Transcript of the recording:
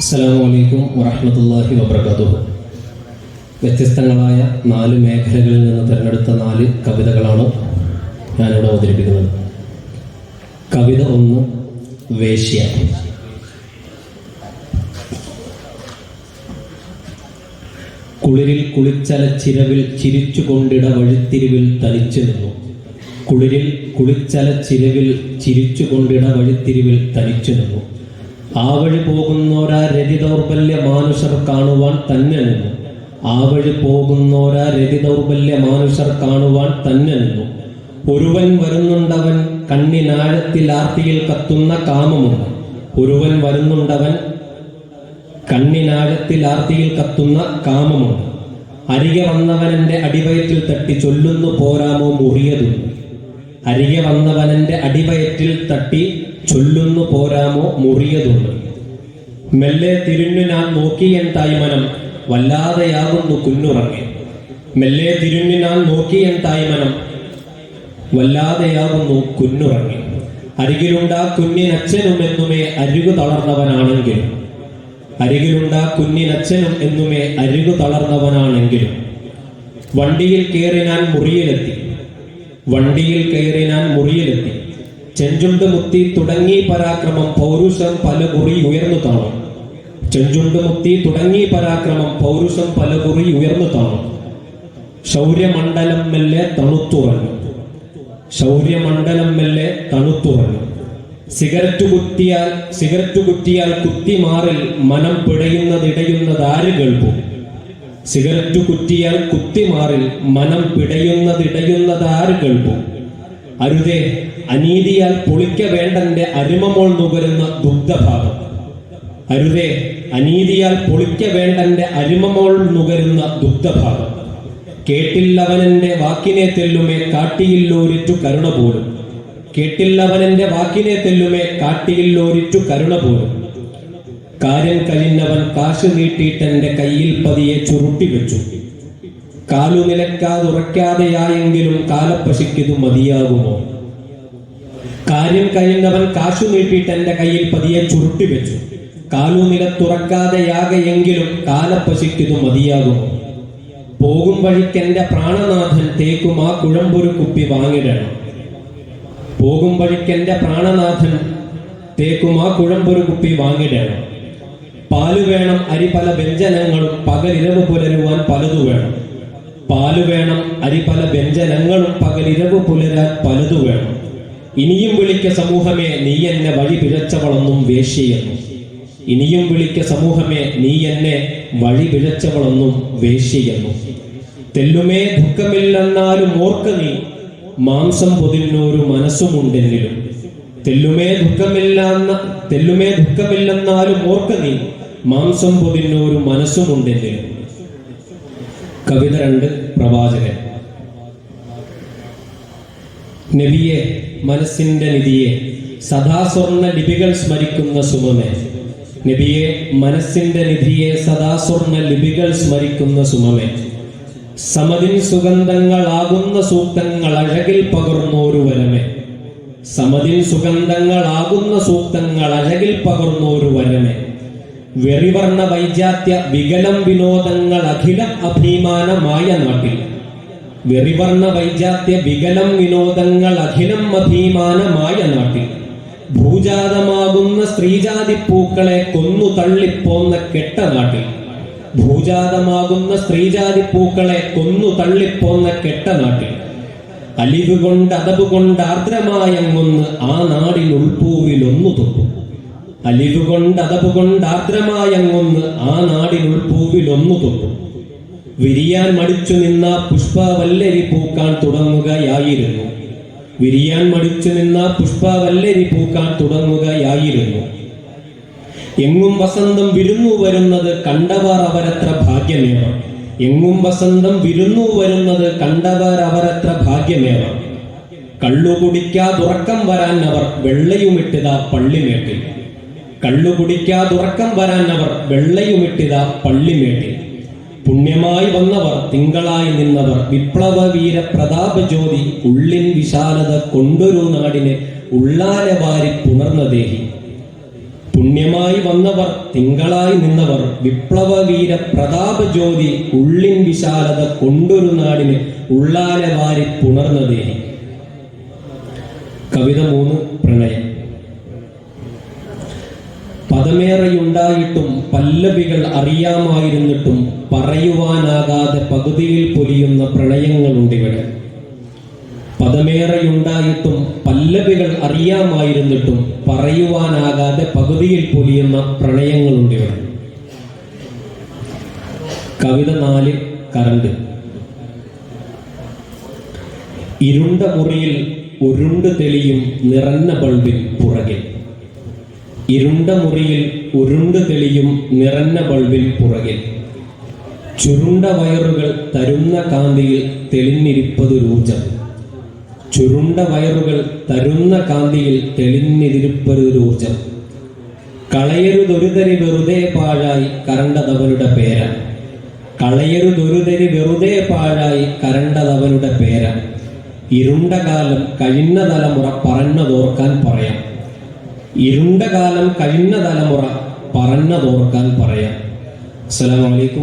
അസ്സലാമു അലൈക്കും വറഹ്മത്തുള്ളാഹി വബർക്കാത്തുഹു വ്യത്യസ്തങ്ങളായ നാല് മേഖലകളിൽ നിന്ന് തിരഞ്ഞെടുത്ത നാല് കവിതകളാണ് ഞാനിവിടെ അവതരിപ്പിക്കുന്നത്. കവിത ഒന്ന് വേശ്യ. കുളിരിൽ കുളിച്ചല ചിരവിൽ ചിരിച്ചുകൊണ്ടിട വഴിത്തിരിവിൽ തനിച്ചു നിന്നു. കുളിരിൽ കുളിച്ചല ചിരവിൽ ചിരിച്ചുകൊണ്ടിട വഴിത്തിരിവിൽ തനിച്ചു നിന്നു. ആ വഴി പോകുന്നോരാ രതി ദൗർബല്യ മാനുഷർ കാണുവാൻ തന്നെ നിന്നു ആ വഴി പോകുന്നോരാ രതി ദൗർബല്യ മാനുഷർ കാണുവാൻ തന്നെ നിന്നു ഒരുവൻ വരുന്നുണ്ടവൻ കണ്ണിനാഴത്തിൽ ആർത്തിയിൽ കത്തുന്ന കാമമുണ്ട്. ഒരുവൻ വരുന്നുണ്ടവൻ കണ്ണിനാഴത്തിൽ ആർത്തിയിൽ കത്തുന്ന കാമമുണ്ട്. അരികെ വന്നവൻ എന്റെ അടിവയറ്റിൽ തട്ടി ചൊല്ലുന്നു പോരാമോ മുറിയതുണ്ട് അരികെ വന്നവനന്റെ അടിവയറ്റിൽ തട്ടി ചൊല്ലുന്നു പോരാമോ മുറിയതുണ്ട്. മെല്ലെ തിരിഞ്ഞു ഞാൻ നോക്കിയൻ തായ്മനം വല്ലാതെയാകുന്നു കുന്നുറങ്ങി. മെല്ലെ തിരിഞ്ഞു ഞാൻ നോക്കിയൻ തായ്മനം വല്ലാതെയാകുന്നു കുന്നുറങ്ങി. അരികിലുണ്ടാ കുഞ്ഞിനച്ഛനും എന്നുമേ അരികു തളർന്നവനാണെങ്കിലും. അരികിലുണ്ടാ കുഞ്ഞിനച്ഛനും എന്നുമേ അരികു തളർന്നവനാണെങ്കിലും. വണ്ടിയിൽ കയറി ഞാൻ മുറിയിലെത്തി. വണ്ടിയിൽ കയറി ഞാൻ മുറിയിലെത്തി. ചെഞ്ചുണ്ട് മുത്തി തുടങ്ങി പരാക്രമം പൗരുഷം പല കുറി ഉയർന്നു താണു. ചെഞ്ചുണ്ട് മുത്തി തുടങ്ങി പരാക്രമം പൗരുഷം പല കുറി ഉയർന്നു താണു. ശൗര്യമണ്ഡലം മെല്ലെ തണുത്തുറഞ്ഞു. ശൗര്യമണ്ഡലം മെല്ലെ തണുത്തുറഞ്ഞു. സിഗരറ്റ് കുത്തിയാൽ സിഗരറ്റ് കുറ്റിയാൽ കുത്തിമാറിൽ മനം പിടയുന്നതിടയുന്നതാര് കേൾപ്പു? സിഗരറ്റ് കുറ്റിയാൽ കുത്തിമാറിൽ മനം പിടയുന്നതിടയുന്നതാര് കേൾപ്പു അരുതേ അനീതിയാൽ പൊളിക്ക വേണ്ടന്റെ അരുമമോൾ നുകരുന്ന ദുഗ്ധഭാവം. അരുതേ അനീതിയാൽ പൊളിക്ക വേണ്ടന്റെ അരുമമോൾ നുകരുന്ന ദുഗ്ധഭാവം. കേട്ടില്ലവനന്റെ വാക്കിനെ തെല്ലുമേ കാട്ടിയില്ലോരിറ്റു കരുണ പോലും. കേട്ടില്ലവനന്റെ വാക്കിനെ തെല്ലുമേ കാട്ടിയില്ലോരിറ്റു കരുണ പോലും. കാര്യം കഴിഞ്ഞവൻ കാശ് നീട്ടിയിട്ടെന്റെ കയ്യിൽ പതിയെ ചുരുട്ടി വെച്ചു. കാലു നിലക്കാതുറയ്ക്കാതെയായെങ്കിലും കാലപ്പശിക്കിതു മതിയാകുമോ? കാര്യം കഴിഞ്ഞവൻ കാശു നീട്ടിയിട്ട് എന്റെ കയ്യിൽ പതിയെ ചുരുട്ടി വെച്ചു. കാലു നിലത്തുറക്കാതെയാകെയെങ്കിലും കാലപ്പശിക്കിതു മതിയാകുമോ? പോകും വഴിക്ക് എന്റെ പ്രാണനാഥൻ തേക്കും ആ കുഴമ്പൊരു കുപ്പി വാങ്ങിടണം. പോകും വഴിക്ക് എന്റെ പ്രാണനാഥൻ തേക്കും ആ കുഴമ്പൊരു കുപ്പി വാങ്ങിടണം. പാൽ വേണം അരി പല വ്യഞ്ജനങ്ങളും പകലിരവ് പുലരുവാൻ പലതു വേണം. പാൽ വേണം അരി പല വ്യഞ്ജനങ്ങളും പകലിരവ് പുലരാൻ പലതു വേണം. ഇനിയും വിളിക്ക സമൂഹമേ നീ എന്നെ വഴി പിഴച്ചവളൊന്നും വേശ്യയെന്നു. ഇനിയും വിളിക്ക സമൂഹമേ നീ എന്നെ വഴി പിഴച്ചവളൊന്നും വേശ്യയെന്നു. തെല്ലുമേ ദുഃഖമില്ലെന്നാലും ഓർക്ക നീ മാംസം പൊതിഞ്ഞൊരു മനസ്സുമുണ്ടെങ്കിലും തെല്ലുമേ ദുഃഖമില്ലെന്ന തെല്ലുമേ ദുഃഖമില്ലെന്നാലും ഓർക്ക നീ മാംസം പൊതിഞ്ഞൊരു മനസ്സുമുണ്ടെങ്കിലും കവിത രണ്ട് പ്രവാചകൻ. നബിയെ മനസ്സിന്റെ നിധിയെ സദാ സ്വർണ ലിപികൾ സ്മരിക്കുന്ന സുമമേ. നബിയെ മനസ്സിന്റെ നിധിയെ സദാ സ്വർണ ലിപികൾ സ്മരിക്കുന്ന സുമമേ. സമതിൻ സുഗന്ധങ്ങളാകുന്ന സൂക്തങ്ങൾ അഴകിൽ പകർന്നോരു വരമേ. സമതിൻ സുഗന്ധങ്ങളാകുന്ന സൂക്തങ്ങൾ അഴകിൽ പകർന്നോരു വരമേ. വെറിവർണ വൈജാത്യ വികലം വിനോദങ്ങൾ അഖിലം അഭിമാനമായ നാട്ടിൽ. വെറിവർണ വൈജാത്യ വികലം വിനോദങ്ങൾ അഖിലം അഭിമാനമായ നാട്ടിൽ. ഭൂജാതമാകുന്ന സ്ത്രീജാതി പൂക്കളെ കൊന്നു തള്ളിപ്പോന്ന കെട്ട നാട്ടിൽ. ഭൂജാതമാകുന്ന സ്ത്രീജാതി പൂക്കളെ കൊന്നു തള്ളിപ്പോന്ന കെട്ട നാട്ടിൽ. അലിവ് കൊണ്ട് അതവ് കൊണ്ട് ആർദ്രമായങ്ങൊന്ന് ആ ഒന്നു തൊട്ടു. അലിവ് കൊണ്ട് അതവ് കൊണ്ട് ആർദ്രമായങ്ങൊന്ന് ആ നാടിൻ പൂവിലൊന്നു തൊട്ടു. വിരിയാൻ മടിച്ചു നിന്ന പുഷ്പവല്ലരി പൂക്കാൻ തുടങ്ങുകയായിരുന്നു. വിരിയാൻ മടിച്ചു നിന്ന പുഷ്പവല്ലരി പൂക്കാൻ തുടങ്ങുകയായിരുന്നു. എങ്ങും വസന്തം വിരുന്നു വരുന്നത് കണ്ടവർ അവരത്ര ഭാഗ്യമേവ. എങ്ങും വസന്തം വിരുന്നു വരുന്നത് കണ്ടവർ അവരത്ര ഭാഗ്യമേവ. കള്ളു കുടിക്കാതുറക്കം വരാൻ അവർ വെള്ളയുമിട്ടിതാ പള്ളിമേട്ടിൽ. കള്ളു കുടിക്കാതുറക്കം വരാൻ അവർ വെള്ളയുമിട്ടിത പള്ളിമേട്ടിൽ പുണ്യമായി വന്നവർ തിങ്കളായി നിന്നവർ വിപ്ലവ വീര പ്രതാപ ജ്യോതി ഉള്ളിൻ വിശാലത കൊണ്ടൊരു നാടിനെ ഉള്ളാലെ വാരി പുണർന്ന ദേഹി. പുണ്യമായി വന്നവർ തിങ്കളായി നിന്നവർ വിപ്ലവ വീര പ്രതാപ ജ്യോതി ഉള്ളിൻ വിശാലത കൊണ്ടൊരു നാടിനെ ഉള്ളാലെ വാരി പുണർന്നതേനി കവിത മൂന്ന് പ്രണയം. പദമേറെയുണ്ടായിട്ടും പല്ലവികൾ അറിയാമായിരുന്നിട്ടും പറയുവാനാകാതെ പകുതിയിൽ പൊലിയുന്ന പ്രണയങ്ങളുണ്ടിവിടെ. പദമേറെയുണ്ടായിട്ടും പല്ലവികൾ അറിയാമായിരുന്നിട്ടും പറയുവാനാകാതെ പകുതിയിൽ പൊലിയുന്ന പ്രണയങ്ങളുണ്ടിവിടെ. കവിത നാല് കറണ്ട് ഇരുണ്ട മുറിയിൽ ഉരുണ്ട് തെളിയും നിറഞ്ഞ ബൾബിൻ പുറകിൽ. ഇരുണ്ട മുറിയിൽ ഉരുണ്ട് തെളിയും നിറഞ്ഞ ബൾബിൽ പുറകിൽ. ചുരുണ്ട വയറുകൾ തരുന്ന കാന്തിയിൽ തെളിഞ്ഞിരിപ്പതൊരൂർജം ചുരുണ്ട വയറുകൾ തരുന്ന കാന്തിയിൽ തെളിഞ്ഞിരിപ്പതൊരൂർജം കളയരുതൊരുതരി വെറുതെ പാഴായി കരണ്ടതവനുടെ പേര. കളയരുതൊരുതരി വെറുതെ പാഴായി കരണ്ടതവനുടെ പേര. ഇരുണ്ട കാലം കഴിഞ്ഞ തലമുറ പറഞ്ഞതോർക്കാൻ പറയാം. ഇരുണ്ട കാലം കഴിഞ്ഞ തലമുറ പറഞ്ഞതോർക്കാൻ പറയാം. അസ്സലാമു അലൈക്കും.